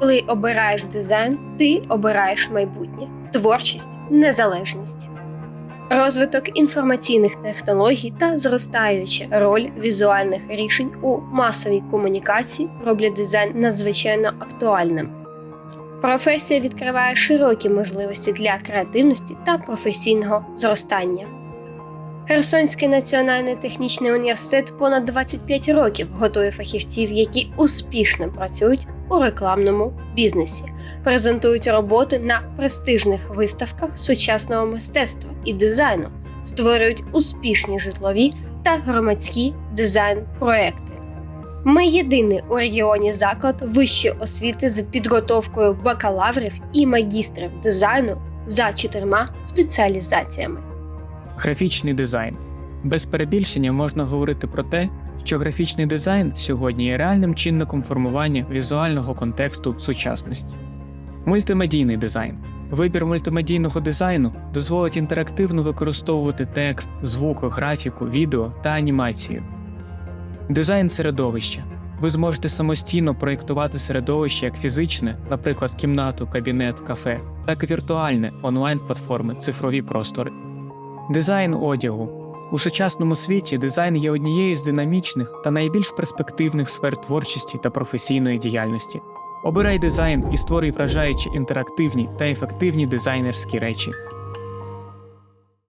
Коли обираєш дизайн, ти обираєш майбутнє, творчість, незалежність. Розвиток інформаційних технологій та зростаюча роль візуальних рішень у масовій комунікації роблять дизайн надзвичайно актуальним. Професія відкриває широкі можливості для креативності та професійного зростання. Херсонський національний технічний університет понад 25 років готує фахівців, які успішно працюють у рекламному бізнесі, презентують роботи на престижних виставках сучасного мистецтва і дизайну, створюють успішні житлові та громадські дизайн-проекти. Ми єдиний у регіоні заклад вищої освіти з підготовкою бакалаврів і магістрів дизайну за чотирма спеціалізаціями. Графічний дизайн. Без перебільшення можна говорити про те, що графічний дизайн сьогодні є реальним чинником формування візуального контексту сучасності. Мультимедійний дизайн. Вибір мультимедійного дизайну дозволить інтерактивно використовувати текст, звук, графіку, відео та анімацію. Дизайн середовища. Ви зможете самостійно проєктувати середовище як фізичне, наприклад, кімнату, кабінет, кафе, так і віртуальне онлайн-платформи, цифрові простори. Дизайн одягу. У сучасному світі дизайн є однією з динамічних та найбільш перспективних сфер творчості та професійної діяльності. Обирай дизайн і створюй вражаючі інтерактивні та ефективні дизайнерські речі.